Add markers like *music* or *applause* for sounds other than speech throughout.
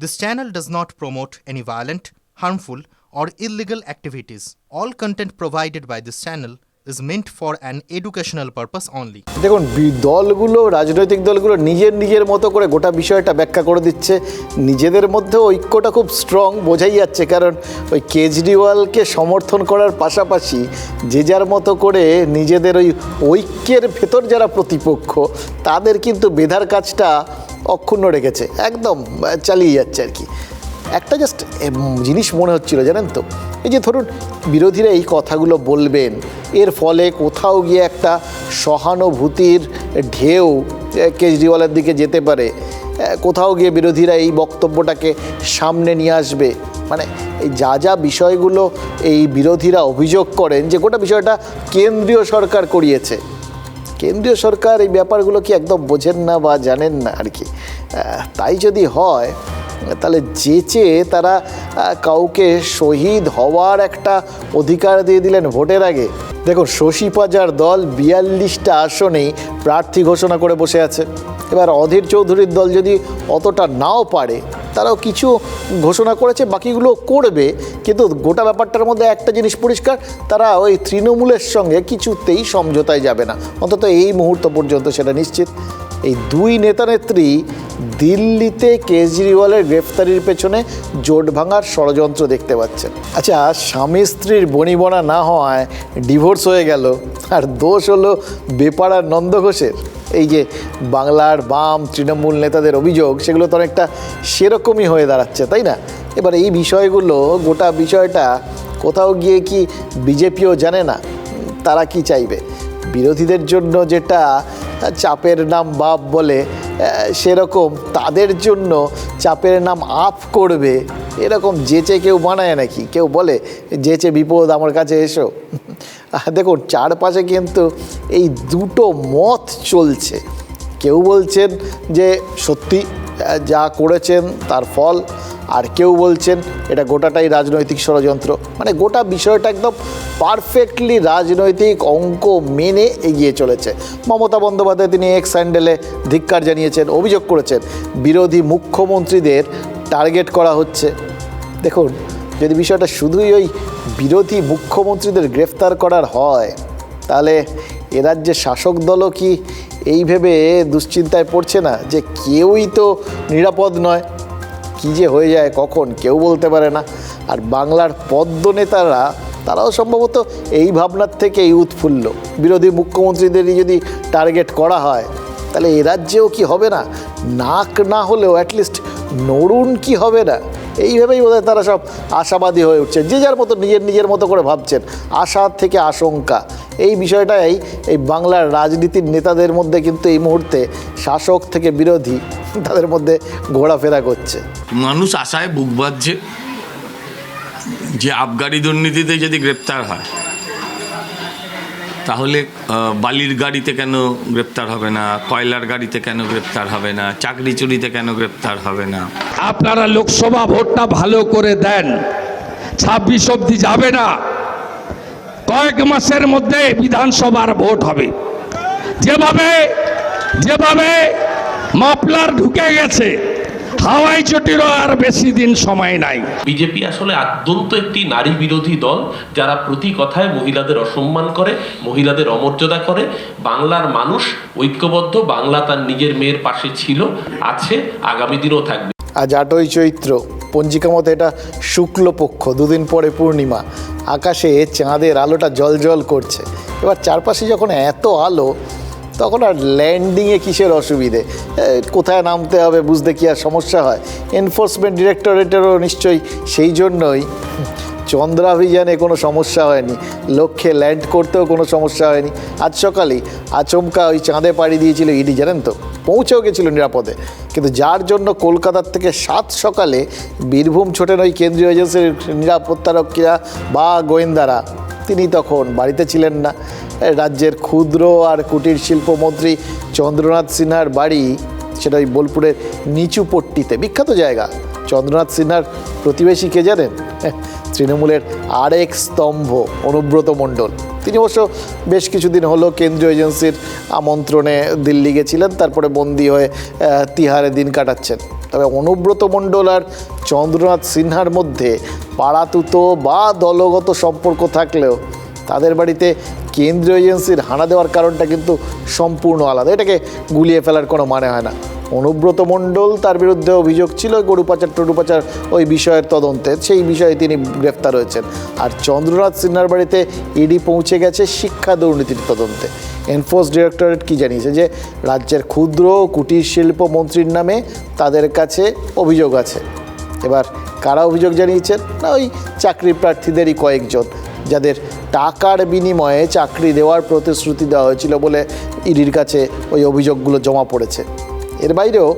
This channel does not promote any violent, harmful, or illegal activities. All content provided by this channel is meant for an educational purpose only. দেখুন দলগুলো রাজনৈতিক দলগুলো নিজের নিজের মতো করে গোটা বিষয়টা ব্যাখ্যা করে দিচ্ছে নিজেদের মধ্যে ঐক্যটা খুব স্ট্রং বোঝাই যাচ্ছে কারণ ওই কেজরিওয়ালকে সমর্থন করার পাশাপাশি যে যার মতো করে নিজেদের ওই ঐক্যের ভেতর যারা প্রতিপক্ষ তাদের কিন্তু বেধার কাজটা অক্ষুণ্ণ রেখেছে, একদম চালিয়ে যাচ্ছে আর কি। একটা জাস্ট জিনিস মনে হচ্ছিল, জানেন তো? এই যে ধরুন, বিরোধীরা এই কথাগুলো বলবেন, এর ফলে কোথাও গিয়ে একটা সহানুভূতির ঢেউ কেজরিওয়ালের দিকে যেতে পারে। কোথাও গিয়ে বিরোধীরা এই বক্তব্যটাকে সামনে নিয়ে আসবে। মানে এই যা যা বিষয়গুলো এই বিরোধীরা অভিযোগ করেন, যে গোটা বিষয়টা কেন্দ্রীয় সরকার করিয়েছে। কেন্দ্রীয় সরকার এই ব্যাপারগুলো কি একদম বোঝেন না বা জানেন না আর কি? তাই যদি হয়, তাহলে যেচে তারা কাউকে শহীদ হওয়ার একটা অধিকার দিয়ে দিলেন ভোটের আগে। দেখুন, শশী পাজার দল বিয়াল্লিশটা আসনেই প্রার্থী ঘোষণা করে বসে আছে। এবার অধীর চৌধুরীর দল যদি অতটা নাও পারে তারাও কিছু ঘোষণা করেছে, বাকিগুলো করবে। কিন্তু গোটা ব্যাপারটার মধ্যে একটা জিনিস পরিষ্কার, তারা ওই তৃণমূলের সঙ্গে কিছুতেই সমঝোতায় যাবে না। অন্তত এই মুহূর্ত পর্যন্ত সেটা নিশ্চিত। এই দুই নেতানেত্রী দিল্লিতে কেজরিওয়ালের গ্রেফতারির পেছনে জোট ভাঙার ষড়যন্ত্র দেখতে পাচ্ছেন। আচ্ছা স্বামী স্ত্রীর বনিবনা না হওয়ায় ডিভোর্স হয়ে গেল, আর দোষ হলো বেপাড়ার নন্দ ঘোষের। এই যে বাংলার বাম তৃণমূল নেতাদের অভিযোগ, সেগুলো তো অনেকটা সেরকমই হয়ে দাঁড়াচ্ছে, তাই না? এবার এই বিষয়গুলো, গোটা বিষয়টা কোথাও গিয়ে কি বিজেপিও জানে না, তারা কি চাইবে? বিরোধীদের জন্য যেটা চাপের নাম বাপ বলে সেরকম তাদের জন্য চাপের নাম আপ করবে। এরকম যেচে কেউ বানায় নাকি? কেউ বলে, যেচে বিপদ আমার কাছে এসো। *laughs* দেখুন, চারপাশে কিন্তু এই দুটো মত চলছে। কেউ বলছেন যে সত্যি যা করেছেন তার ফল আর কেউ বলছেন এটা গোটাটাই রাজনৈতিক ষড়যন্ত্র। মানে গোটা বিষয়টা একদম পারফেক্টলি রাজনৈতিক অঙ্ক মেনে এগিয়ে চলেছে। মমতা বন্দ্যোপাধ্যায় তিনি এক্স স্যান্ডেলে ধিক্কার জানিয়েছেন, অভিযোগ করেছেন, বিরোধী মুখ্যমন্ত্রীদের টার্গেট করা হচ্ছে। দেখুন, যদি বিষয়টা শুধুই ওই বিরোধী মুখ্যমন্ত্রীদের গ্রেফতার করার হয়, তাহলে এ রাজ্যের শাসক দলও কি এই ভেবে দুশ্চিন্তায় পড়ছে না যে কেউই তো নিরাপদ নয়? কী যে হয়ে যায়, কখন কেউ বলতে পারে না। আর বাংলার পদ্ম নেতারা, তারাও সম্ভবত এই ভাবনার থেকেই উৎফুল্ল। বিরোধী মুখ্যমন্ত্রীদেরই যদি টার্গেট করা হয়, তাহলে এ রাজ্যেও কি হবে না? নাক না হলেও অ্যাটলিস্ট নড়ুন কি হবে না? এইভাবেই বোধহয় তারা সব আশাবাদী হয়ে উঠছেন যে যার মতো নিজের নিজের মতো করে ভাবছেন। আশা থেকে আশঙ্কা। এই বিষয়টাই এই বাংলার রাজনীতির নেতাদের মধ্যে কিন্তু এই মুহূর্তে শাসক থেকে বিরোধী *laughs* তাদের মধ্যে ঘোরাফেরা করছে। মানুষ আশায় বুক বাঁধছে যে আবগারি দুর্নীতিতে যদি গ্রেপ্তার হয় তাহলে বালির গাড়িতে কেন গ্রেপ্তার হবে না কয়লার গাড়িতে কেন গ্রেপ্তার হবে না চাকরি চুরিতে কেন গ্রেপ্তার হবে না? আপনারা লোকসভা ভোটটা ভালো করে দেন ছাব্বিশ অবধি যাবে না। কয়েক মাসের মধ্যে বিধানসভার ভোট হবে। যেভাবে যেভাবে মাপলার ঢুকে গেছে। হাওয়াই চটিরও আর বেশি দিন সময় নাই। বিজেপি আসলে অত্যন্ত একটি নারী বিরোধী দল যারা প্রতি কথায় মহিলাদের অসম্মান করে মহিলাদের অমর্যাদা করে। বাংলার মানুষ ঐক্যবদ্ধ বাংলা তার নিজের মেয়ের পাশে ছিল আছে আগামী দিনও থাকবে। আজ আটই চৈত্র পঞ্জিকা মতো এটা শুক্লপক্ষ দুদিন পরে পূর্ণিমা। আকাশে চাঁদের আলোটা জল জল করছে। এবার চারপাশে যখন এত আলো তখন আর ল্যান্ডিংয়ে কিসের অসুবিধে? কোথায় নামতে হবে বুঝতে কি আর সমস্যা হয়? এনফোর্সমেন্ট ডিরেক্টরেটেরও নিশ্চয়ই সেই জন্যই। চন্দ্রাভিযানে কোনো সমস্যা হয়নি। লক্ষ্যে ল্যান্ড করতেও কোনো সমস্যা হয়নি। আজ সকালেই আচমকা ওই চাঁদে পাড়ি দিয়েছিল ইডি, জানেন তো? পৌঁছেও গেছিল নিরাপদে। কিন্তু যার জন্য কলকাতার থেকে সাত সকালে বীরভূম ছোটেন ওই কেন্দ্রীয় এজেন্সির নিরাপত্তারক্ষীরা বা গোয়েন্দারা তিনি তখন বাড়িতে ছিলেন না। রাজ্যের ক্ষুদ্র আর কুটির শিল্পমন্ত্রী চন্দ্রনাথ সিনহার বাড়ি সেটা ওই বোলপুরের নিচু পট্টিতে। বিখ্যাত জায়গা। চন্দ্রনাথ সিনহার প্রতিবেশী কে জানেন? তৃণমূলের আরেক স্তম্ভ, অনুব্রত মণ্ডল। তিনি অবশ্য বেশ কিছুদিন হলো কেন্দ্রীয় এজেন্সির আমন্ত্রণে দিল্লি গেছিলেন, তারপরে বন্দী হয়ে তিহারে দিন কাটাচ্ছেন। তবে অনুব্রত মণ্ডল আর চন্দ্রনাথ সিনহার মধ্যে পাড়াতুতো বা দলগত সম্পর্ক থাকলেও তাদের বাড়িতে কেন্দ্রীয় এজেন্সির হানা দেওয়ার কারণটা কিন্তু সম্পূর্ণ আলাদা। এটাকে গুলিয়ে ফেলার কোনো মানে হয় না। অনুব্রত মণ্ডল তার বিরুদ্ধে অভিযোগ ছিল গরু পাচার টরু পাচার ওই বিষয়ের তদন্তে। সেই বিষয়ে তিনি গ্রেফতার হয়েছেন। আর চন্দ্রনাথ সিনহার বাড়িতে ইডি পৌঁছে গেছে শিক্ষা দুর্নীতির তদন্তে। এনফোর্স ডিরেক্টরেট কি জানিয়েছে যে, রাজ্যের ক্ষুদ্র কুটির শিল্প মন্ত্রীর নামে তাদের কাছে অভিযোগ আছে। এবার কারা অভিযোগ জানিয়েছেন? না, ওই চাকরি প্রার্থীদেরই কয়েকজন। যাদের টাকার বিনিময়ে চাকরি দেওয়ার প্রতিশ্রুতি দেওয়া হয়েছিল বলে ইডির কাছে ওই অভিযোগগুলো জমা পড়েছে। এর বাইরেও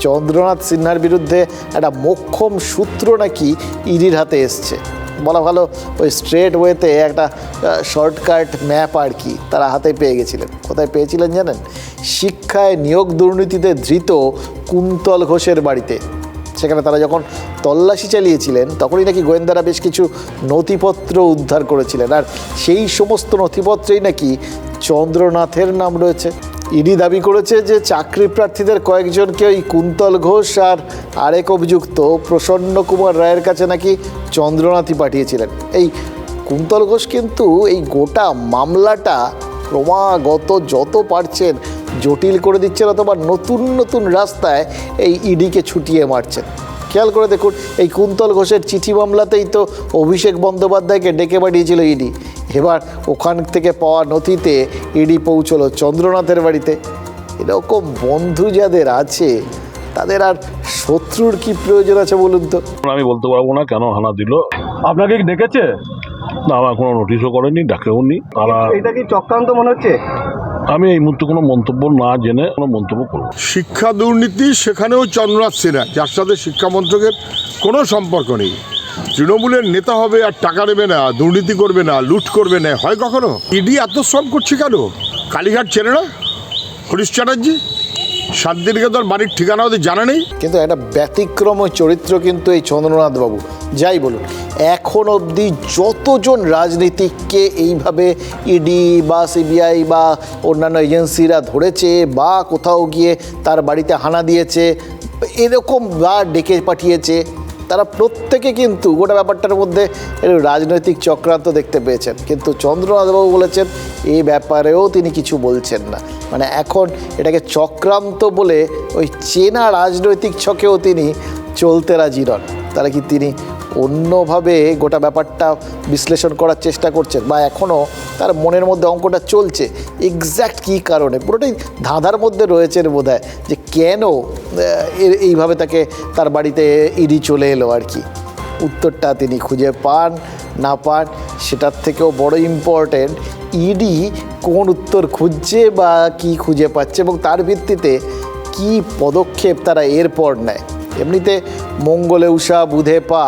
চন্দ্রনাথ সিনহার বিরুদ্ধে একটা মোক্ষম সূত্র নাকি ইডির হাতে এসছে। বলা ভালো ওই স্ট্রেট ওয়েতে একটা শর্টকাট ম্যাপ আর কি তারা হাতে পেয়ে গেছিলেন। কোথায় পেয়েছিলেন জানেন? শিক্ষায় নিয়োগ দুর্নীতিতে ধৃত কুন্তল ঘোষের বাড়িতে। সেখানে তারা যখন তল্লাশি চালিয়েছিলেন, তখনই নাকি গোয়েন্দারা বেশ কিছু নথিপত্র উদ্ধার করেছিলেন। আর সেই সমস্ত নথিপত্রেই নাকি চন্দ্রনাথের নাম রয়েছে। ইডি দাবি করেছে যে চাকরি প্রার্থীদের কয়েকজনকে ওই কুন্তল ঘোষ আর আরেক অভিযুক্ত প্রসন্ন কুমার রায়ের কাছে নাকি চন্দ্রনাথই পাঠিয়েছিলেন। এই কুন্তল ঘোষ কিন্তু এই গোটা মামলাটা ক্রমাগত যত পারছেন জটিল করে দিচ্ছেন অথবা নতুন নতুন রাস্তায় এই ইডিকে ছুটিয়ে মারছেন। খেয়াল করে দেখুন এই কুন্তল ঘোষের চিঠি মামলাতেই তো অভিষেক বন্দ্যোপাধ্যায়কে ডেকে পাঠিয়েছিল ইডি। এবার ওখান থেকে পাওয়া নথিতে ইডি পৌঁছলো চন্দ্রনাথের বাড়িতে। এরকম বন্ধু যাদের আছে তাদের আর শত্রুর কি প্রয়োজন আছে বলুন তো? আমি বলতে পারব না কেন হানা দিল। আপনাকে ডেকেছে? না আমার কোনো নোটিশও করেনি ডাকেও নি তারা এটা কি চক্রান্ত মনে হচ্ছে? আমি এই মুহূর্তে কোনো মন্তব্য না জেনে কোনো মন্তব্য করব। শিক্ষা দুর্নীতি সেখানেও চন্দ্রনাথ সিনহা যার সাথে শিক্ষা মন্ত্রকের কোনো সম্পর্ক নেই। তৃণমূলের নেতা হবে আর টাকা নেবে না দুর্নীতি করবে না লুট করবে না। হয় কখনো? ইডি এত শ্রম করছে কেন? কালীঘাট চেনে না? হরিশ চ্যাটার্জি? শান্তিনিকেতন বাড়ির ঠিকানা ওদের জানা নেই? কিন্তু একটা ব্যতিক্রম চরিত্র কিন্তু এই চন্দ্রনাথ বাবু যাই বলুন, এখন অবধি যতজন রাজনীতিককে এইভাবে ইডি বা সিবিআই বা অন্যান্য এজেন্সিরা ধরেছে বা কোথাও গিয়ে তার বাড়িতে হানা দিয়েছে, এরকম বা ডেকে পাঠিয়েছে, তারা প্রত্যেকে কিন্তু গোটা ব্যাপারটার মধ্যে রাজনৈতিক চক্রান্ত দেখতে পেয়েছেন। কিন্তু চন্দ্রনাথবাবু বলেছেন এই ব্যাপারেও তিনি কিছু বলছেন না। মানে এখন এটাকে চক্রান্ত বলে ওই চেনা রাজনৈতিক ছকেও তিনি চলতে রাজি নন। তাহলে কি তিনি অন্যভাবে গোটা ব্যাপারটা বিশ্লেষণ করার চেষ্টা করছেন বা এখনও তার মনের মধ্যে অঙ্কটা চলছে এক্স্যাক্ট কী কারণে? পুরোটাই ধাঁধার মধ্যে রয়েছেন বোধ যে কেন এইভাবে তাকে তার বাড়িতে ইডি চলে এলো আর কি। উত্তরটা তিনি খুঁজে পান, না পান, সেটার থেকেও বড় ইম্পর্ট্যান্ট ইডি কোন উত্তর খুঁজছে বা কি খুঁজে পাচ্ছে এবং তার ভিত্তিতে কি পদক্ষেপ তারা এরপর নেয়। এমনিতে মঙ্গলে উষা, বুধে পা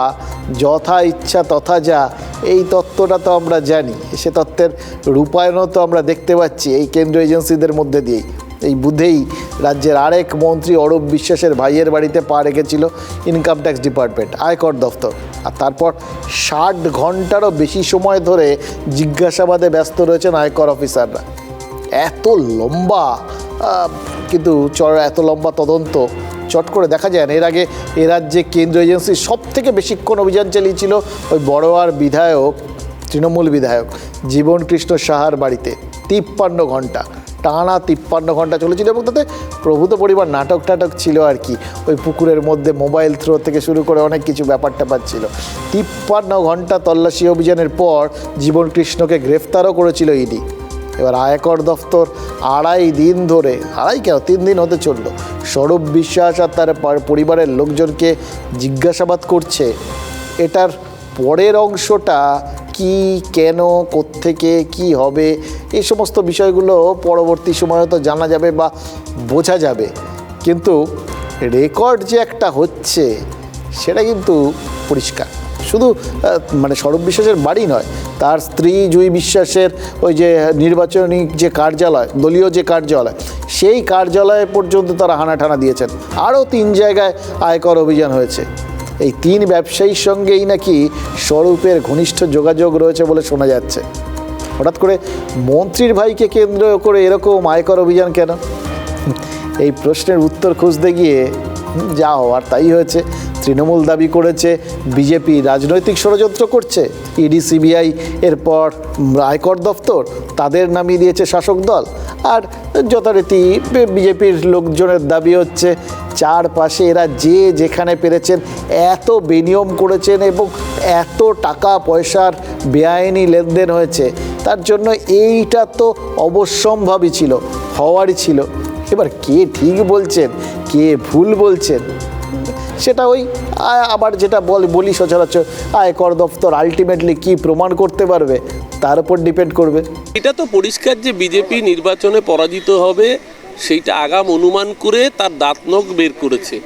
যথা ইচ্ছা তথা যা, এই তত্ত্বটা তো আমরা জানি। সে তত্ত্বের রূপায়ণও তো আমরা দেখতে পাচ্ছি এই কেন্দ্রীয় এজেন্সিদের মধ্যে দিয়েই। এই বুধেই রাজ্যের আরেক মন্ত্রী অরূপ বিশ্বাসের ভাইয়ের বাড়িতে পা রেখেছিল ইনকাম ট্যাক্স ডিপার্টমেন্ট, আয়কর দফতর। আর তারপর ষাট ঘন্টারও বেশি সময় ধরে জিজ্ঞাসাবাদে ব্যস্ত রয়েছেন আয়কর অফিসাররা। এত লম্বা কিন্তু চড় এত লম্বা তদন্ত চট করে দেখা যায় না। এর আগে এ রাজ্যে কেন্দ্রীয় এজেন্সি সব থেকে বেশিক্ষণ অভিযান চালিয়েছিল ওই বড়োয়ার বিধায়ক, তৃণমূল বিধায়ক জীবন কৃষ্ণ সাহার বাড়িতে। তিপ্পান্ন ঘণ্টা, টানা তিপ্পান্ন ঘণ্টা চলেছিল এবং তাতে প্রভূত পরিমাণ নাটক টাটক ছিল আর কি। ওই পুকুরের মধ্যে মোবাইল থ্রো থেকে শুরু করে অনেক কিছু ব্যাপার ট্যাপার ছিল। তিপ্পান্ন ঘণ্টা তল্লাশি অভিযানের পর জীবন কৃষ্ণকে গ্রেফতারও করেছিল ইডি। এবার আয়কর দফতর আড়াই দিন ধরে, আড়াই কেন? তিন দিন হতে চলল। স্বরূপ বিশ্বাস আর তার পরিবারের লোকজনকে জিজ্ঞাসাবাদ করছে, এটার পরের অংশটা কি, কেন, কোত্থেকে, কি হবে? এই সমস্ত বিষয়গুলো পরবর্তী সময়ে তো জানা যাবে বা বোঝা যাবে। কিন্তু রেকর্ড যে একটা হচ্ছে, সেটা কিন্তু পরিষ্কার। শুধু মানে সৌরভ বিশ্বাসের বাড়ি নয়, তার স্ত্রী জুই বিশ্বাসের ওই যে নির্বাচনী যে কার্যালয়, দলীয় যে কার্যালয়, সেই কার্যালয়ে পর্যন্ত তারা হানাঠানা দিয়েছেন। আরও তিন জায়গায় আয়কর অভিযান হয়েছে। এই তিন ব্যবসায়ীর সঙ্গেই নাকি স্বরূপের ঘনিষ্ঠ যোগাযোগ রয়েছে বলে শোনা যাচ্ছে। হঠাৎ করে মন্ত্রীর ভাইকে কেন্দ্র করে এরকম আয়কর অভিযান কেন? এই প্রশ্নের উত্তর খুঁজতে গিয়ে যা হওয়ার তাই হয়েছে। তৃণমূল দাবি করেছে, বিজেপি রাজনৈতিক ষড়যন্ত্র করছে, ইডি, সিবিআই এরপর আয়কর দপ্তর তাদের নামিয়ে দিয়েছে শাসক দল। আর যথারীতি বিজেপির লোকজনের দাবি হচ্ছে, চারপাশে এরা যে যেখানে পেরেছেন, এত বেনিয়ম করেছেন এবং এত টাকা পয়সার বেআইনি লেনদেন হয়েছে। তার জন্য এইটা তো অবশ্যম্ভাবী ছিল, হওয়ারই ছিল। এবার কে ঠিক বলছেন, কে ভুল বলছেন? সেটা ওই আবার যেটা বল বলি সচরাচর আয়কর দপ্তর আলটিমেটলি কি প্রমাণ করতে পারবে তার উপর ডিপেন্ড করবে। এটা তো পরিষ্কার যে বিজেপি নির্বাচনে পরাজিত হবে সেইটা আগাম অনুমান করে তার দাঁতনখ বের করেছে।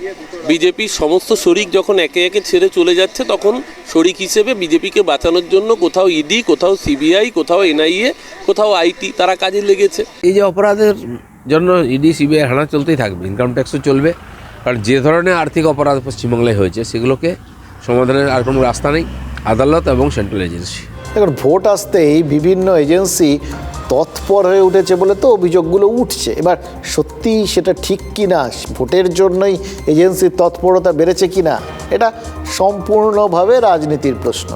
বিজেপির সমস্ত শরিক যখন একে একে ছেড়ে চলে যাচ্ছে তখন শরিক হিসেবে বিজেপিকে বাঁচানোর জন্য কোথাও ইডি কোথাও সিবিআই কোথাও এনআইএ কোথাও আইটি তারা কাজে লেগেছে। এই যে অপরাধের জন্য ইডি সিবিআই হানা চলতেই থাকবে ইনকাম ট্যাক্সও চলবে। কারণ যে ধরনের আর্থিক অপরাধ পশ্চিমবাংলায় হয়েছে, সেগুলোকে সমাধানের আর কোনো রাস্তা নেই, আদালত এবং সেন্ট্রাল এজেন্সি। দেখুন, ভোট আসতেই বিভিন্ন এজেন্সি তৎপর হয়ে উঠেছে বলে তো অভিযোগগুলো উঠছে। এবার সত্যি সেটা ঠিক কি না ভোটের জন্যই এজেন্সির তৎপরতা বেড়েছে কি না এটা সম্পূর্ণভাবে রাজনীতির প্রশ্ন।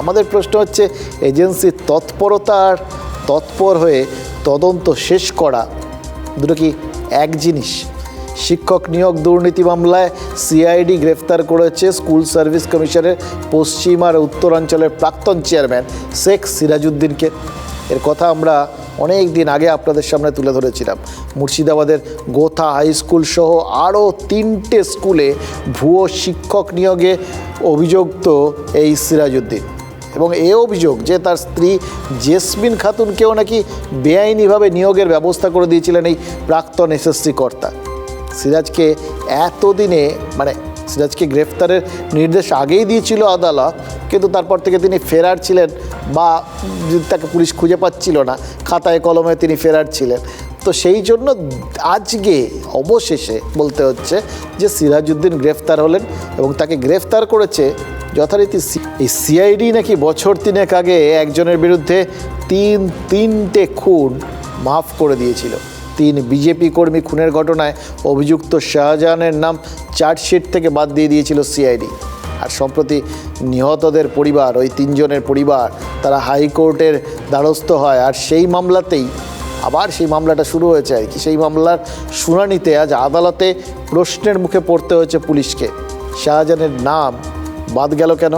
আমাদের প্রশ্ন হচ্ছে, এজেন্সির তৎপরতার তৎপর হয়ে তদন্ত শেষ করা দুটো কি এক জিনিস? শিক্ষক নিয়োগ দুর্নীতি মামলায় সিআইডি গ্রেফতার করেছে স্কুল সার্ভিস কমিশনের পশ্চিম আর উত্তরাঞ্চলের প্রাক্তন চেয়ারম্যান শেখ সিরাজউদ্দিনকে। এর কথা আমরা অনেক দিন আগে আপনাদের সামনে তুলে ধরেছিলাম। মুর্শিদাবাদের গোথা হাই স্কুল সহ আরও তিনটে স্কুলে ভুয়ো শিক্ষক নিয়োগে অভিযুক্ত এই সিরাজউদ্দিন। এবং এ অভিযোগ যে তার স্ত্রী জেসমিন খাতুনকেও নাকি বেআইনিভাবে নিয়োগের ব্যবস্থা করে দিয়েছিলেন এই প্রাক্তন এসএসসি কর্তা। সিরাজকে এতদিনে মানে সিরাজকে গ্রেফতারের নির্দেশ আগেই দিয়েছিল আদালত, কিন্তু তারপর থেকে তিনি ফেরার ছিলেন বা তাকে পুলিশ খুঁজে পাচ্ছিল না, খাতায় কলমে তিনি ফেরার ছিলেন। তো সেই জন্য আজকে অবশেষে বলতে হচ্ছে যে সিরাজউদ্দিন গ্রেফতার হলেন এবং তাকে গ্রেফতার করেছে যথারীতি এই সিআইডি নাকি বছর তিনেক আগে একজনের বিরুদ্ধে তিন, তিনটে খুন মাফ করে দিয়েছিল। তিন বিজেপি কর্মী খুনের ঘটনায় অভিযুক্ত শাহজাহানের নাম চার্জশিট থেকে বাদ দিয়ে দিয়েছিল সিআইডি। আর সম্প্রতি নিহতদের পরিবার, ওই তিনজনের পরিবার, তারা হাইকোর্টের দ্বারস্থ হয়। আর সেই মামলাতেই আবার সেই মামলাটা শুরু হয়েছে আর কি। সেই মামলার শুনানিতে আজ আদালতে প্রশ্নের মুখে পড়তে হয়েছে পুলিশকে। শাহজাহানের নাম বাদ গেল কেন?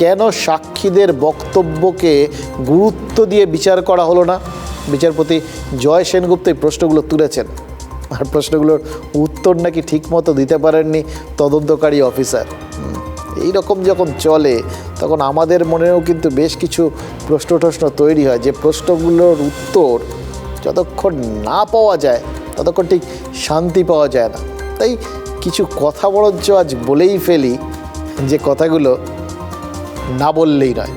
কেন সাক্ষীদের বক্তব্যকে গুরুত্ব দিয়ে বিচার করা হলো না? বিচারপতি জয় সেনগুপ্ত এই প্রশ্নগুলো তুলেছেন। আর প্রশ্নগুলোর উত্তর নাকি ঠিকমতো দিতে পারেননি তদন্তকারী অফিসার। এই রকম যখন চলে, তখন আমাদের মনেও কিন্তু বেশ কিছু প্রশ্ন টশ্ন তৈরি হয়। যে প্রশ্নগুলোর উত্তর যতক্ষণ না পাওয়া যায়, ততক্ষণ ঠিক শান্তি পাওয়া যায় না। তাই কিছু কথা বরঞ্চ আজ বলেই ফেলি যে কথাগুলো না বললেই নয়।